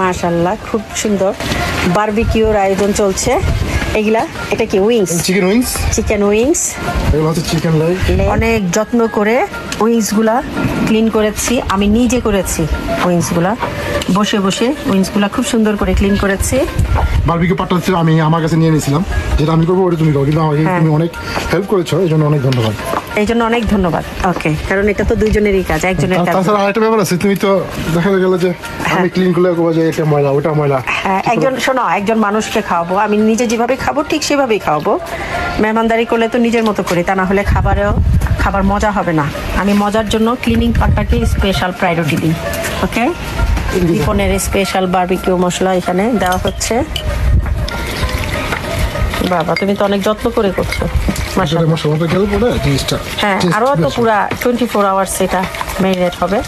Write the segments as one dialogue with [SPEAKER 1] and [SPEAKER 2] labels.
[SPEAKER 1] মাশাল্লাহ খুব সুন্দর বারবিকিউর আয়োজন চলছে। এগুলা এটা কি wings
[SPEAKER 2] chicken wings
[SPEAKER 1] chicken wings
[SPEAKER 2] এগুলো হচ্ছে চিকেন লেগ
[SPEAKER 1] অনেক যত্ন করে উইংসগুলা ক্লিন করেছি আমি নিজে করেছি উইংসগুলা। বসে বসে উইংসগুলা খুব সুন্দর করে ক্লিন করেছি।
[SPEAKER 2] বারবিকিউ পার্টটা হচ্ছে আমি আমার কাছে নিয়ে নিয়েছিলাম যেটা আমি করব ওটা তুমি করো কিন্তু আমাকে
[SPEAKER 1] হ্যাঁ।
[SPEAKER 2] তুমি অনেক হেল্প করেছ এই জন্য অনেক ধন্যবাদ।
[SPEAKER 1] এই জন্য অনেক ধন্যবাদ। ওকে কারণ এটা তো দুইজনেরই কাজ একজনের কাজ।
[SPEAKER 2] তাছাড়া আরেকটা ব্যাপার আছে তুমি তো দেখা গেল যে আমি ক্লিন করলে করব যে এটা ময়লা ওটা ময়লা।
[SPEAKER 1] হ্যাঁ একজন শোনো একজন মানুষকে খাওয়াবো। আমি নিজে যেভাবে খাব ঠিক সেভাবেই খাওয়াবো। মেহমানদারি করলে তো নিজের মতো করি তা না হলে খাবারেও খাবার মজা হবে না। আমি মজার জন্য ক্লিনিং পার্টটাকে স্পেশাল প্রায়োরিটি দিই ওকে রিপনের স্পেশাল বারবিকিউ মশলা এখানে দেওয়া হচ্ছে। বাবা তুমি তো অনেক যত্ন করে করছ। হ্যাঁ আরও তো। পুরা টোয়েন্টি ফোর আওয়ার্স এটা ম্যারিনেট হবে।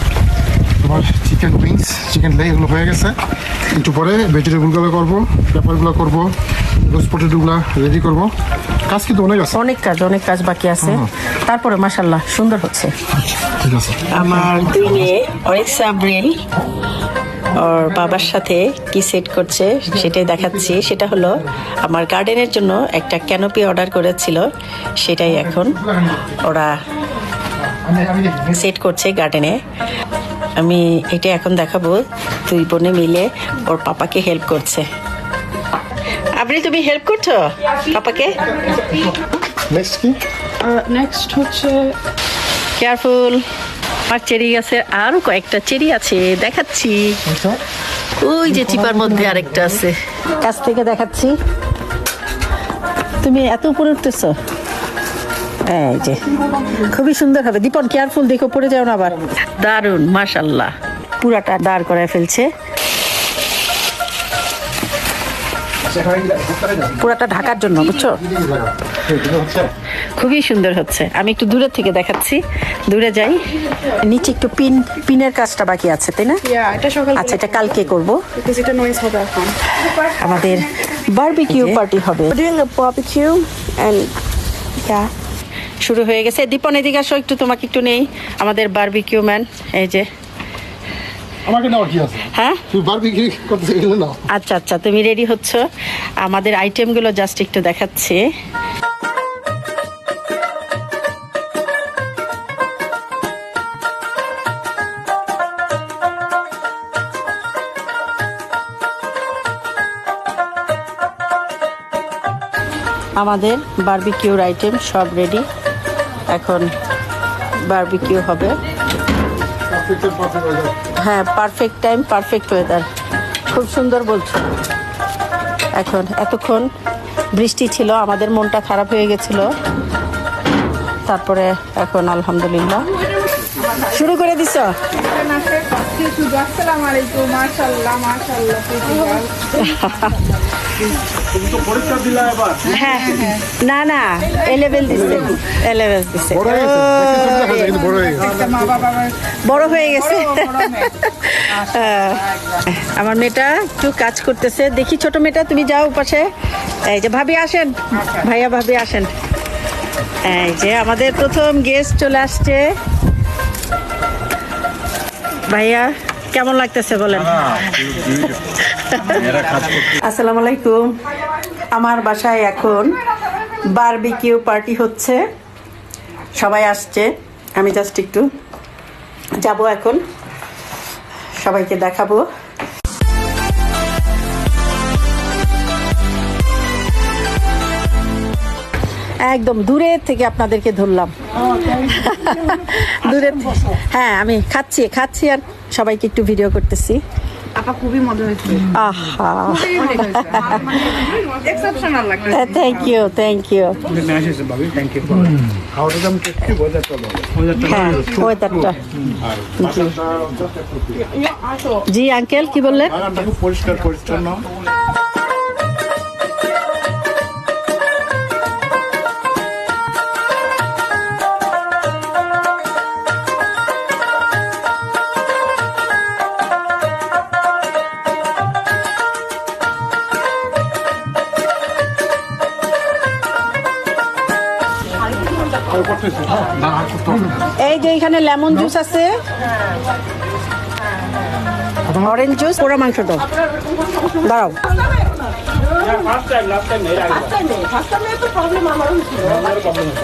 [SPEAKER 2] তোমার চিকেন উইংস চিকেন লেগ এগুলো হয়ে গেছে। একটু পরে ভেজিটেবলগুলো করব পেপারগুলো করব রোজ পটেটোগুলো রেডি করব। কাজ কিন্তু অনেক আছে।
[SPEAKER 1] অনেক কাজ অনেক কাজ বাকি আছে। তারপরে মাসাল্লাহ সুন্দর হচ্ছে।
[SPEAKER 2] ঠিক আছে।
[SPEAKER 1] আমার দুই মেয়ে অনেক সাবরিল ওর বাবার সাথে কি সেট করছে সেটাই দেখাচ্ছি। সেটা হলো আমার গার্ডেনের জন্য একটা ক্যানোপি অর্ডার করেছিল সেটাই এখন ওরা সেট করছে গার্ডেনে। আমি এটা এখন দেখাবো দুই বোনে মিলে ওর পাপাকে হেল্প করছে। আপনি তুমি হেল্প করছ? পাপাকে?
[SPEAKER 2] নেক্সট কি?
[SPEAKER 3] নেক্সট হচ্ছে
[SPEAKER 1] কেয়ারফুল আমার চেরি গাছের আরও কয়েকটা চেরি আছে দেখাচ্ছি।
[SPEAKER 2] আচ্ছা।
[SPEAKER 1] ওই যে চিপার মধ্যে আরেকটা আছে। কাছ থেকে দেখাচ্ছি। তুমি এত উপরে উঠতেছ? এই যে। খুবই সুন্দর হবে। দীপন কেয়ারফুল দেখো পড়ে যাও না আবার। দারুণ মাশাল্লাহ পুরাটা দাঁড় করায় ফেলছে। পুরাটা ঢাকার জন্য বুঝছ? খুবই সুন্দর হচ্ছে। আমি একটু দূরের থেকে দেখাচ্ছি। দূরে যাই। নিচে একটু পিন পিনের কাজটা বাকি আছে তাই না?
[SPEAKER 3] ইয়া সকাল
[SPEAKER 1] আচ্ছা এটা কালকে করব। আমাদের বারবিকিউ পার্টি হবে। শুরু হয়ে গেছে। দীপন এদিকে আসো একটু তোমাকে একটু নেই। আমাদের বারবিকিউ ম্যান এই যে।
[SPEAKER 2] আমাকে নেওয়া কি আছে?
[SPEAKER 1] হ্যাঁ?
[SPEAKER 2] তুমি বারবিকিউ করতে গেলে নাও।
[SPEAKER 1] আচ্ছা আচ্ছা তুমি রেডি হচ্ছ? আমাদের আইটেমগুলো জাস্ট একটু দেখাচ্ছি। আমাদের বারবিকিউর আইটেম সব রেডি এখন বারবিকিউ হবে। হ্যাঁ পারফেক্ট টাইম পারফেক্ট ওয়েদার খুব সুন্দর বলছো। এখন এতক্ষণ বৃষ্টি ছিল আমাদের মনটা খারাপ হয়ে গেছিল। তারপরে এখন আলহামদুলিল্লাহ। শুরু করে দিছ?
[SPEAKER 3] আসসালামু আলাইকুম মাশাআল্লাহ মাশাআল্লাহ
[SPEAKER 1] হ্যাঁ
[SPEAKER 2] হয়ে। বড় হয়ে গেছে।
[SPEAKER 1] আমার মেয়েটা একটু কাজ করতেছে। দেখি ছোট মেয়েটা তুমি যাও পাশে। এই যে ভাবি আসেন। ভাইয়া ভাবি আসেন। এই যে আমাদের প্রথম গেস্ট চলে আসছে। ভাইয়া কেমন লাগতেছে বলেন? আসসালামু আলাইকুম। আমার বাসায় এখন বারবিকিউ পার্টি হচ্ছে। সবাই আসছে। আমি জাস্ট একটু যাব এখন। সবাইকে দেখাবো। একদম দূরের থেকে আপনাদেরকে ধরলাম। দূরে হ্যাঁ আমি খাচ্ছি খাচ্ছি আর সবাইকে একটু ভিডিও করতেছি।
[SPEAKER 3] আপা খুবই মজা হয়েছে।
[SPEAKER 1] আহা।
[SPEAKER 3] এক্সেপশনাল লাগছে।
[SPEAKER 1] থ্যাংক ইউ থ্যাংক ইউ হ্যাঁ ওয়েদারটা জি। আঙ্কেল কি বললেন?
[SPEAKER 2] পরিষ্কার পরিচ্ছন্ন।
[SPEAKER 1] এই যে এখানে লেমন জুস আছে। অরেঞ্জ জুস পোড়া মাংস দাও। দাঁড়াও।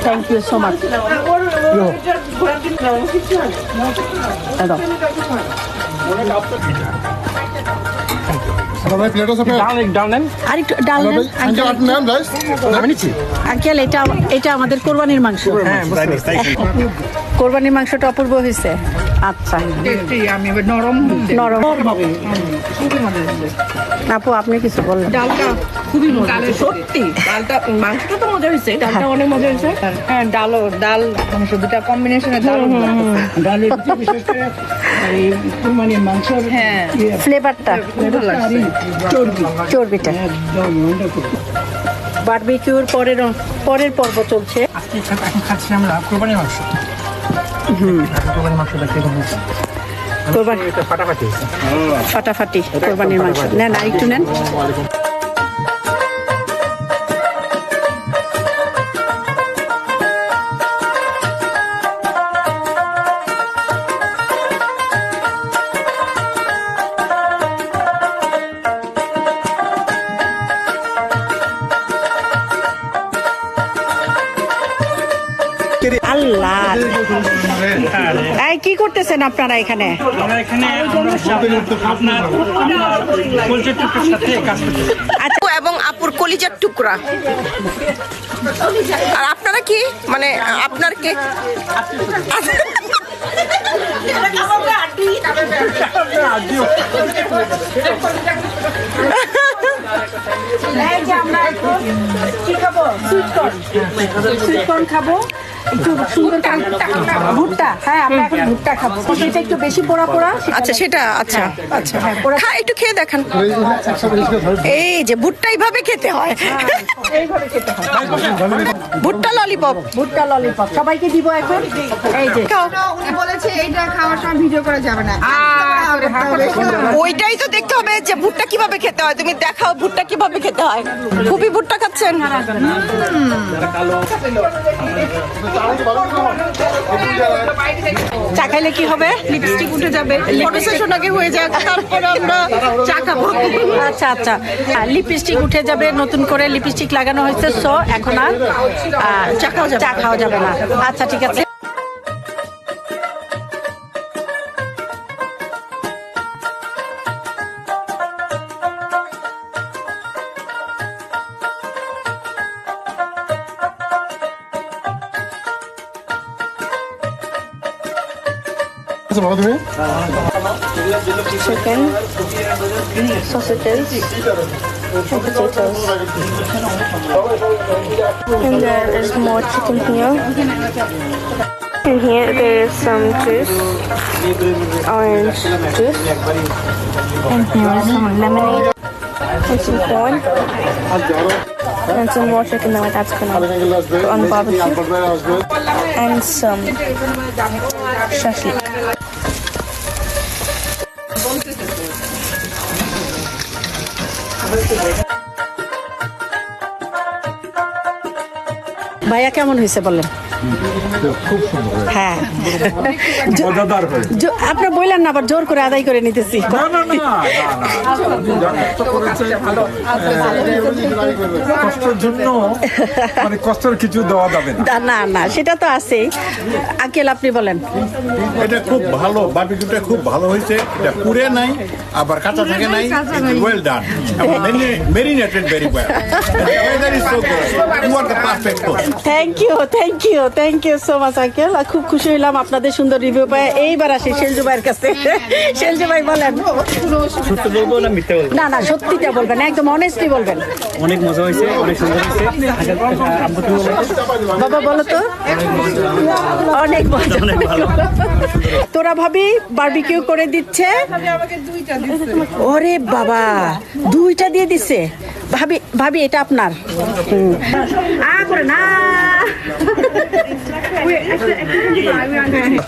[SPEAKER 1] থ্যাংক ইউ সো মাচ দাও
[SPEAKER 2] দাদা প্লেট আছে আপনার?
[SPEAKER 1] আর একটু ডাল নেন
[SPEAKER 2] আঙ্কেল আপনি নেন রাইস
[SPEAKER 1] আঙ্কেল এটা এটা আমাদের কোরবানির মাংস। কোরবানির মাংসটা অপূর্ব হয়েছে। আচ্ছা।
[SPEAKER 3] আমি নরম
[SPEAKER 1] নরম। আপু আপনি কিছু বললেন।
[SPEAKER 3] ডালটা খুবই সত্যি? ডালটা মাংসটা তো মজা হয়েছে। ডালটা অনেক মজা হয়েছে। হ্যাঁ ডালও ডাল মাংস দুটা কম্বিনেশনে ডাল
[SPEAKER 4] ডালের বিশেষ করে এই কুরবানির মাংসের
[SPEAKER 3] হ্যাঁ।
[SPEAKER 1] ফ্লেভারটা।
[SPEAKER 3] ভালো লাগছে।
[SPEAKER 4] চর্বি।
[SPEAKER 1] চর্বিটা।
[SPEAKER 4] একদম
[SPEAKER 1] বারবিকিউর পরের পরের পর্ব চলছে।
[SPEAKER 4] আজকে খাচ্ছি আমরা কোরবানির মাংস। ফাটাফাটি।
[SPEAKER 1] কোরবানির মাংস। নেন আর একটু নেন। আল্লাহ। এই কি করতেছেন আপনারা এখানে?
[SPEAKER 5] আপু এবং আপুর কলিজার টুকরা। আর আপনারা কি? মানে আপনার কে?
[SPEAKER 1] এই যে আমরা এখন কি খাব? Sweet corn. সুইট কর্ন খাব। একটু সুন্দর ভুট্টা। হ্যাঁ আমরা এখন ভুট্টা খাব। একটু বেশি পোড়া পোড়া।
[SPEAKER 5] আচ্ছা সেটা আচ্ছা আচ্ছা।
[SPEAKER 1] হ্যাঁ,
[SPEAKER 5] একটু খেয়ে দেখান। এই যে ভুট্টা এইভাবে খেতে হয়।
[SPEAKER 1] এইভাবে খেতে হয়।
[SPEAKER 5] ভুট্টা ললিপপ।
[SPEAKER 1] ভুট্টা ললিপপ। সবাইকে দিব এখন। এই যে।
[SPEAKER 3] উনি বলেছে এইটা খাওয়ার সময় ভিডিও করা যাবে না।
[SPEAKER 5] ওইটাই তো দেখতে হবে যে ভুট্টা কীভাবে খেতে হয়। তুমি দেখাও ভুট্টা কীভাবে খেতে হয়। খুবই ভুট্টা খাচ্ছেন।
[SPEAKER 1] চা খাইলে কি হবে?
[SPEAKER 5] লিপস্টিক উঠে যাবে। ফটো সেশন আগে হয়ে যাক তারপরে আমরা চা খাব।
[SPEAKER 1] আচ্ছা আচ্ছা। লিপস্টিক উঠে যাবে নতুন করে লিপস্টিক লাগানো হয়েছে সো এখন আর চা খাওয়া যাবে না। আচ্ছা ঠিক আছে।
[SPEAKER 2] আচ্ছা বাবা তুমি
[SPEAKER 3] chicken, sausages, and potatoes. And there is more chicken here. And here there is some juice, orange juice. And here is some lemonade. And some corn. And some more chicken that my dad's gonna
[SPEAKER 2] uncle আসবে
[SPEAKER 3] on the barbecue.
[SPEAKER 2] Albert আসবে
[SPEAKER 3] And some shashlik.
[SPEAKER 1] ভাইয়া কেমন হয়েছে বলেন? হ্যাঁ।
[SPEAKER 6] মজাদার
[SPEAKER 1] আপনার বললেন না আবার জোর করে আদায় করে নিতেছি।
[SPEAKER 6] না না না না, না, না। কষ্টের জন্য মানে কষ্টের কিছু দেওয়া যাবে না।
[SPEAKER 1] না, সেটা তো আছেই। আঙ্কেল আপনি বলেন।
[SPEAKER 7] এটা খুব ভালো বারবিকিউটা খুব ভালো হয়েছে। এটা পুড়ে নাই আবার কাঁচা থাকে নাই well done marinated very well weather is so good you are the perfect cook
[SPEAKER 1] thank you thank you thank you so much uncle খুব খুশি হইলাম আপনাদের সুন্দর রিভিউ পাই এইবার আসি শেলজু ভাইয়ের কাছে। শেলজু ভাই বলেন।
[SPEAKER 8] সত্য বলব না মিথ্যে বলব?
[SPEAKER 1] না না সত্যিটা বলবেন একদম অনেস্টলি বলবেন।
[SPEAKER 8] অনেক মজা হয়েছে অনেক সুন্দর হয়েছে। বলো।
[SPEAKER 1] বাবা বলো তো। অনেক মজা।
[SPEAKER 8] অনেক ভালো।
[SPEAKER 1] তোরা ভাবি বারবিকিউ করে দিচ্ছে। ওরে বাবা দুইটা দিয়ে দিছে ভাবি ভাবি এটা আপনার। আ করে না।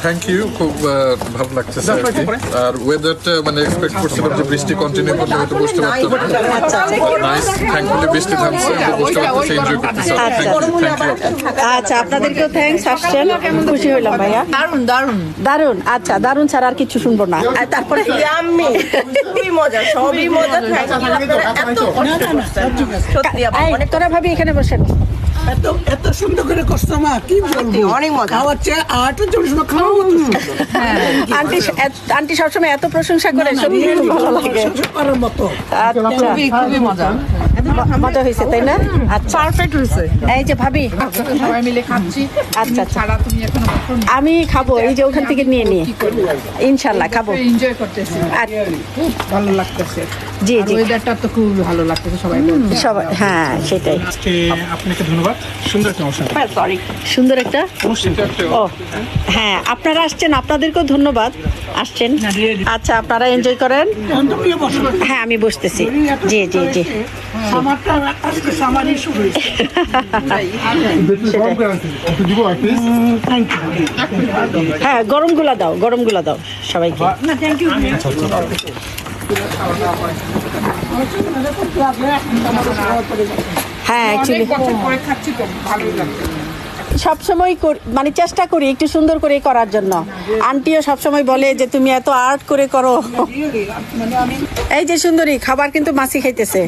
[SPEAKER 9] থ্যাংক ইউ খুব ভালো লাগতেছে আর ওয়েদারটা মানে এক্সপেক্ট করছিলাম যে বৃষ্টি কন্টিনিউ করলে হয়তো বসতে পারতাম নাইস থ্যাঙ্কফুলি বৃষ্টি থামছে আমরা বসতে পারতেছি এনজয় করতেছি।
[SPEAKER 1] আচ্ছা আপনাদেরকেও থ্যাঙ্কস আসছেন। খুশি হইলাম ভাইয়া।
[SPEAKER 5] দারুণ দারুণ
[SPEAKER 1] দারুণ আচ্ছা দারুণ ছাড়া আর কিছু শুনব না। আর তারপরে
[SPEAKER 5] খুবই মজা সবই মজা এত। সত্যি
[SPEAKER 1] তোরা ভাবি এখানে বসেন।
[SPEAKER 4] এত এত সুন্দর করে মা কি বলব?
[SPEAKER 5] অনেক মজা।
[SPEAKER 4] খাওয়াচ্ছে আটটা চল্লিশ সময় খাওয়ার মতো সুন্দর।
[SPEAKER 1] আন্টি আন্টি সবসময় এত প্রশংসা করে সত্যি খুব ভালো লাগে।
[SPEAKER 4] করার মতো।
[SPEAKER 1] আচ্ছা।
[SPEAKER 5] খুবই মজা।
[SPEAKER 1] মজা হয়েছে তাই না? আচ্ছা।
[SPEAKER 5] পারফেক্ট হয়েছে।
[SPEAKER 1] এই যে ভাবি।
[SPEAKER 5] সবাই মিলে খাচ্ছি।
[SPEAKER 1] আচ্ছা আচ্ছা।
[SPEAKER 5] ছাড়া তুমি এখনও
[SPEAKER 1] আমি খাব এই যে ওখান থেকে নিয়ে নিয়ে। ইনশাল্লাহ খাব।
[SPEAKER 5] এনজয় করতেছি।
[SPEAKER 1] আর
[SPEAKER 5] খুব ভালো লাগতেছে।
[SPEAKER 1] জি জি।
[SPEAKER 5] ওয়েদারটা তো খুব ভালো লাগতেছে সবাই
[SPEAKER 1] সবাই হ্যাঁ সেটাই।
[SPEAKER 4] আপনাকে ধন্যবাদ। সুন্দর একটা অনুষ্ঠান।
[SPEAKER 5] সরি
[SPEAKER 1] সুন্দর একটা? ও হ্যাঁ আপনারা আসছেন আপনাদেরকেও ধন্যবাদ। আসছেন। আচ্ছা আপনারা এনজয় করেন। হ্যাঁ আমি বসতেছি। জি জি জি। হ্যাঁ গরমগুলা দাও গরমগুলা দাও সবাইকে। হ্যাঁ অ্যাকচুয়ালি সবসময় মানে চেষ্টা করি একটু সুন্দর করে করার জন্য। আন্টিও সবসময় বলে যে তুমি এত আর্ট করে করো। এই যে সুন্দরী খাবার কিন্তু মাছি খাইতেছে।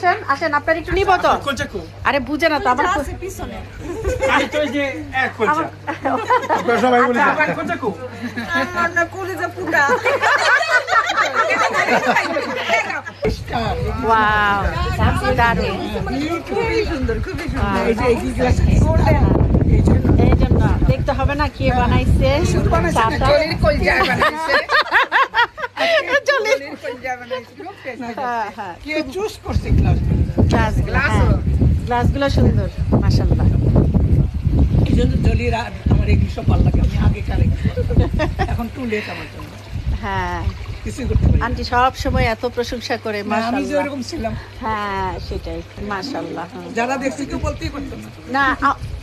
[SPEAKER 1] আসেন আসেন আপনার একটু নিব তো। আরে বুঝে না তো আমার
[SPEAKER 2] সবাই বলি
[SPEAKER 1] ওয়াও দারুণ। এই জন্য। দেখতে হবে না কে বানাইছে
[SPEAKER 4] চুজ করছে ক্লাস
[SPEAKER 1] গ্লাস, হ্যাঁ। গ্লাসগুলো সুন্দর মাশাল্লাহ
[SPEAKER 4] এই জন্য জলির আমার এগুলো সব ভালো লাগে আমি আগে এখন টু লেট আমার জন্য।
[SPEAKER 1] হ্যাঁ। আন্টি সব সময় এত প্রশংসা করে
[SPEAKER 4] আমি যে ছিলাম।
[SPEAKER 1] হ্যাঁ সেটাই মাশাল্লাহ
[SPEAKER 4] যারা দেখছি কেউ বলতেই করতো না।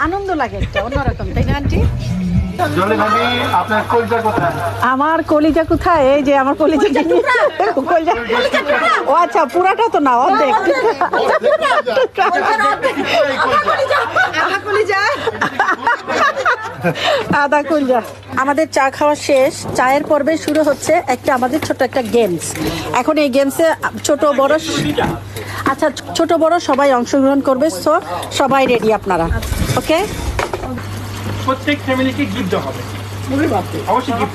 [SPEAKER 1] আনন্দ লাগে একটা অন্যরকম তাই না আন্টি? আমার কলিজা কোথায়? এই যে আমার কলিজা কলিজা ও আচ্ছা পুরাটা তো না অর্ধেক। আদা কলিজা আমাদের চা খাওয়া শেষ। চায়ের পর্বে শুরু হচ্ছে একটা আমাদের ছোট একটা গেমস এখন এই গেমসে ছোট বড় আচ্ছা ছোট বড় সবাই অংশগ্রহণ করবে সো সবাই রেডি আপনারা। ওকে
[SPEAKER 4] প্রত্যেক ফ্যামিলিকে গিফট দেওয়া হবে। অবশ্যই gift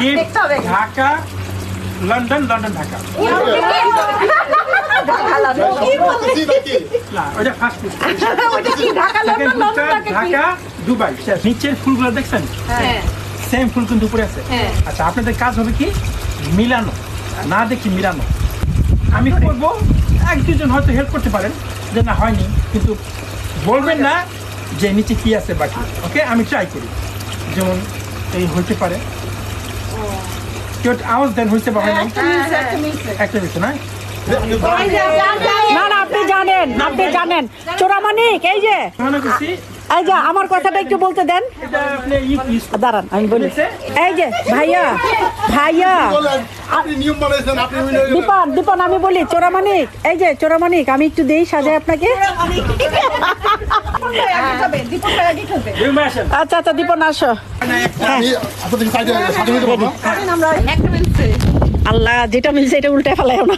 [SPEAKER 4] gift Dhaka London London Dhaka Dhaka Dubai. নিচের ফুলগুলো দেখছেন? সেম ফুল কিন্তু উপরে আছে। আচ্ছা আপনাদের কাজ হবে কি? মিলানো। না দেখি মিলানো। আমি করব এক দুজন হয়তো হেল্প করতে পারেন। যে না হয়নি। কিন্তু বলবেন না যে নিচে কি আছে বাকি? ওকে আমি ট্রাই করি। যেমন এই হইতে পারে। কেউ আওয়াজ দেন হইতে পারে না। একটা মিশে না?
[SPEAKER 1] না না আপনি জানেন আপনি জানেন। চোরামানিক এই যে। এই যে আমার কথাটা একটু বলতে দেন দাঁড়ান আমি বলি এই যে ভাইয়া ভাইয়া
[SPEAKER 2] আপনি নিয়ম বানাইছেন আপনি মিলে-
[SPEAKER 1] দীপন দীপন আমি বলি চোরামানিক এই যে চোরামানিক আমি একটু দেই সাজাই আপনাকে আচ্ছা আচ্ছা দীপন আসো আল্লাহ যেটা মিলছে এটা উল্টে ফেলায় না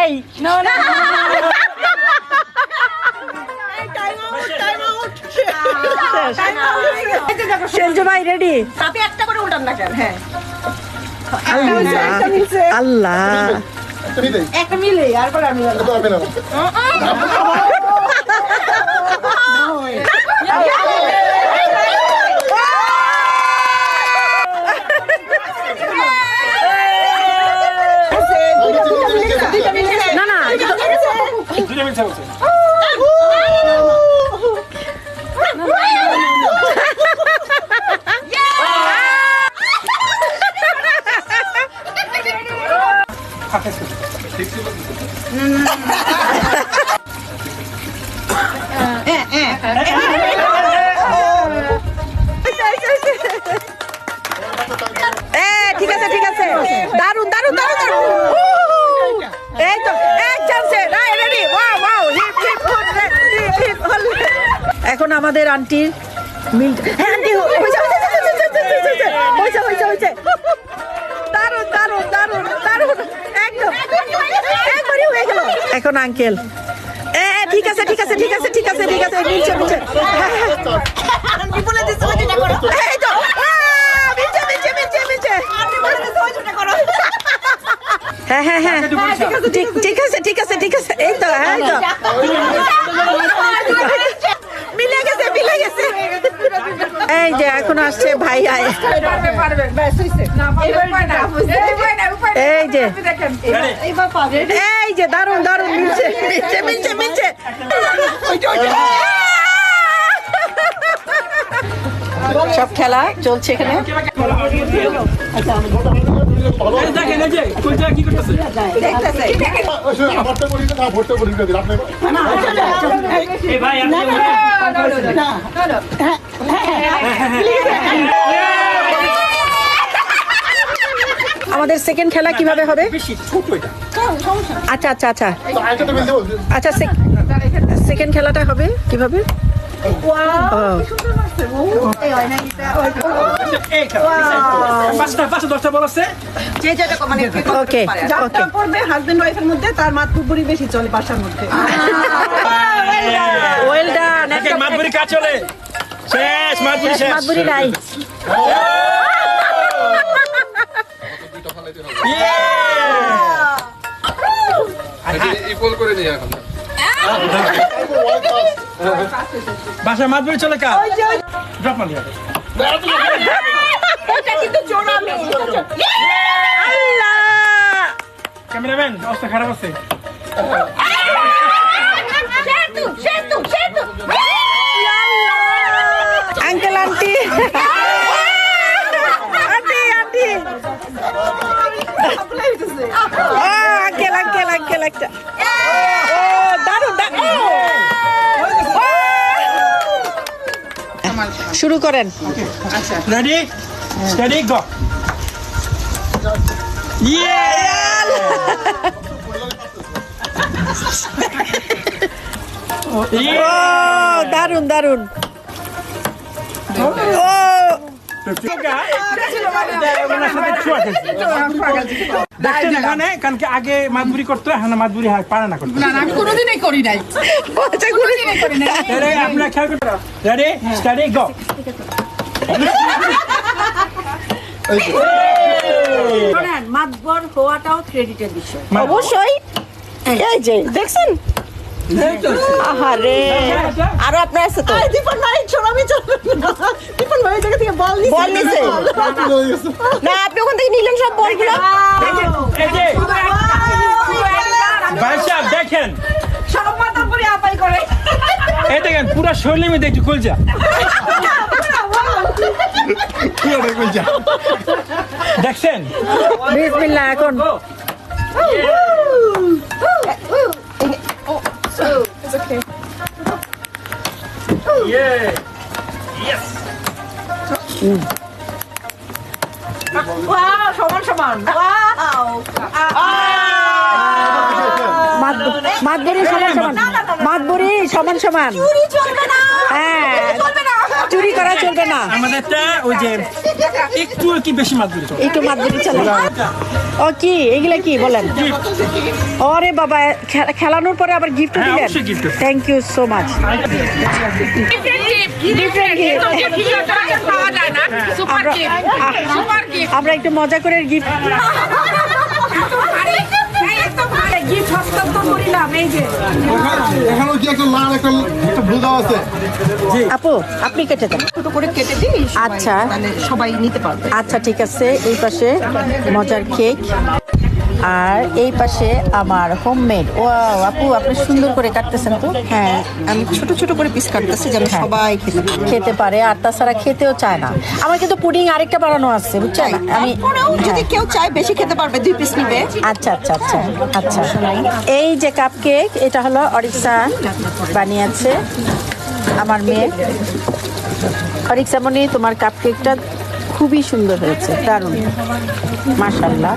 [SPEAKER 1] এই No, no, no, no,
[SPEAKER 2] no. আল্লাহ একটা মিলে আর করে আমি
[SPEAKER 1] এখন আমাদের আন্টির মিল হ্যাঁ আন্টি একদম। একবারই হয়ে গেল। এখন আঙ্কেল। ঠিক আছে ঠিক আছে ঠিক আছে ঠিক আছে ঠিক আছে মিলছে মিলছে। হ্যাঁ, হ্যাঁ। এই তো। আহ, মিলছে মিলছে মিলছে মিলছে। হ্যাঁ হ্যাঁ হ্যাঁ। ঠিক ঠিক আছে ঠিক আছে ঠিক আছে। এই তো হ্যাঁ এই তো। মিলে গেছে এই যে, এখন আসছে ভাই আয়। এই যে। এই যে দারুণ দারুণ মিলছে মিলছে মিলছে মিলছে। সব খেলা চলছে এখানে।
[SPEAKER 4] এই দেখেন এই যে কোনটা কি করতেছে?
[SPEAKER 2] আমারটা করি না ভোটটা করি না আপনি
[SPEAKER 4] এই ভাই আপনি
[SPEAKER 1] আমাদের সেকেন্ড খেলা কীভাবে হবে? আচ্ছা আচ্ছা আচ্ছা। আচ্ছা সেকেন্ড খেলাটা হবে কীভাবে? ও,
[SPEAKER 4] এই খেলা পাঁচটা পাঁচটা দশটা বল
[SPEAKER 1] ওকে ওকে
[SPEAKER 5] হাজবেন্ড ওয়াইফের মধ্যে তার মাতৃপুরি বেশি চলে বাসার মধ্যে
[SPEAKER 4] দেখেন কাজ চলে শেষ মাতবুরি শেষ
[SPEAKER 1] মাদুরি নাই
[SPEAKER 9] ইকুয়াল করে নিই এখন
[SPEAKER 4] বাসা মাতবুরি চলে কাজ ড্রপ মারলি ক্যামেরাম্যান অবস্থা খারাপ আছে।
[SPEAKER 1] Uncle aunty. Aunty aunty. Uncle uncle uncle একটা ও দারুণ দারুণ ও! শুরু করেন।
[SPEAKER 4] রেডি স্টাডি গো
[SPEAKER 1] দারুণ দারুণ ও
[SPEAKER 4] আগে মাতবুরি করতো এখন মাতবুরি পারে আপনারা খেয়াল করতে রেডি স্টাডি গো
[SPEAKER 1] মাতবর হওয়াটাও ক্রেডিটের অবশ্যই দেখছেন? আহারে। আরও আপনার আছে তো?
[SPEAKER 5] দীপন ভাই না দীপন ভাই জায়গা থেকে বল নিছে
[SPEAKER 1] বল নিছে। না আপনি ওখান থেকে নিলেন সব বলগুলো
[SPEAKER 4] এই ভাই সাহেব দেখেন।
[SPEAKER 5] সব মাথা পরে আপাই করে।
[SPEAKER 4] এই দেখেন পুরো শরীরের মধ্যে একটু কলজা দেখছেন?
[SPEAKER 1] বিসমিল্লাহ এখন।
[SPEAKER 5] ওয়াও সমান সমান। ওয়াও
[SPEAKER 1] মাতবরি সমান সমান। মাতবরি সমান সমান।
[SPEAKER 5] চুরি চলবে না।
[SPEAKER 1] হ্যাঁ।
[SPEAKER 5] চলবে না।
[SPEAKER 1] চুরি করা চলবে না।
[SPEAKER 4] আমাদেরটা ওই যে একটু কি বেশি মাতবুরি
[SPEAKER 1] একটু মাতবরি চলে। ও কি? এগুলো কি? বলেন। ওরে বাবা খেলানোর পরে আবার গিফট
[SPEAKER 4] হ্যাঁ,
[SPEAKER 1] দিলেন? থ্যাংক ইউ সো মাচ আমরা একটু মজা করে গিফট গিফট হস্তান্তর করি যে
[SPEAKER 2] এখানেও কি একটা লাল একটা একটা বুদা আছে?
[SPEAKER 1] আপু আপনি কেটে দেন।
[SPEAKER 5] ছোট করে কেটে দিই
[SPEAKER 1] আচ্ছা।
[SPEAKER 5] মানে সবাই নিতে পারবে।
[SPEAKER 1] আচ্ছা ঠিক আছে। এই পাশে মজার কেক। আর এই পাশে আমার হোমমেড ও আপু আপনি সুন্দর করে কাটতেছেন তো।
[SPEAKER 5] হ্যাঁ আমি ছোট ছোট করে পিস কাটতেছি যেন
[SPEAKER 1] হ্যাঁ।
[SPEAKER 5] সবাই খেতে পারে।
[SPEAKER 1] খেতে পারে আর তাছাড়া খেতেও চায় না। আমার কিন্তু পুডিং আরেকটা বানানো আছে বুঝছেন? আমি
[SPEAKER 5] যদি
[SPEAKER 1] হ্যাঁ।
[SPEAKER 5] কেউ চায় বেশি খেতে পারবে দুই পিস নিবে।
[SPEAKER 1] আচ্ছা আচ্ছা আচ্ছা আচ্ছা। এই যে কাপ কেক এটা হলো অরিক্সা বানিয়েছে আমার মেয়ে। অরিক্সা মনি তোমার কাপ কেকটা খুবই সুন্দর হয়েছে দারুণ। মাশাল্লাহ